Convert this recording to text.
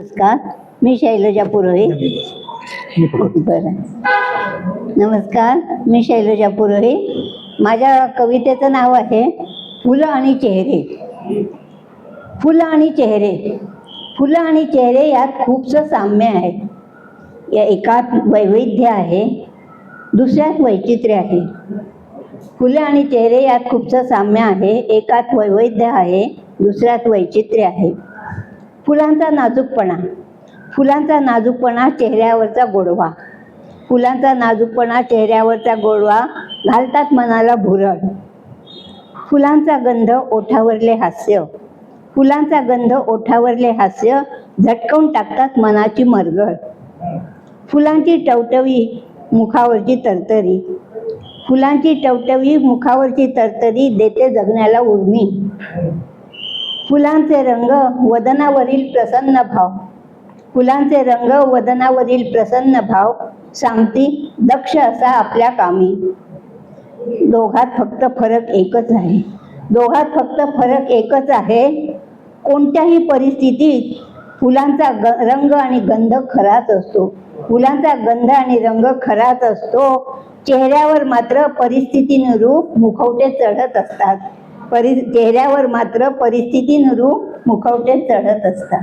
नमस्कार. मी शैलजा पुरोहित. बरं. नमस्कार. मी शैलजा पुरोहित. माझ्या कवितेचं नाव आहे फुलं आणि चेहरे. फुलं आणि चेहरे. फुलं आणि चेहरे यात खूपसं साम्य आहे. या एकात वैविध्य आहे. दुसऱ्यात वैचित्र्य आहे. फुलं आणि चेहरे यात खूपसं साम्य आहे. एकात वैविध्य आहे. दुसऱ्यात वैचित्र्य आहे. फुलांचा नाजूकपणा. फुलांचा नाजूकपणा चेहऱ्यावरचा गोडवा. फुलांचा नाजूकपणा चेहऱ्यावरचा गोडवा घालतात मनाला भुरळ. फुलांचा गंध ओठावरले हास्य. फुलांचा गंध ओठावरले हास्य झटकवून टाकतात मनाची मरगळ फुलांची टवटवी मुखावरची तरतरी. फुलांची टवटवी मुखावरची तरतरी देते जगण्याला उर्मी. फुलांचे रंग वदनावरील प्रसन्न भाव. फुलांचे रंग वदनावरील प्रसन्न भाव. सांगती दक्ष असा आपल्या कामी. दोघात फक्त फरक एकच आहे. दोघात फक्त फरक एकच आहे. कोणत्याही परिस्थितीत फुलांचा ग रंग आणि गंध खराच असतो. फुलांचा गंध आणि रंग खराच असतो. चेहऱ्यावर मात्र परिस्थितीनुरूप मुखवटे चढत असतात. परि चेहऱ्यावर मात्र परिस्थितीनुरूप मुखवटे चढत असतात.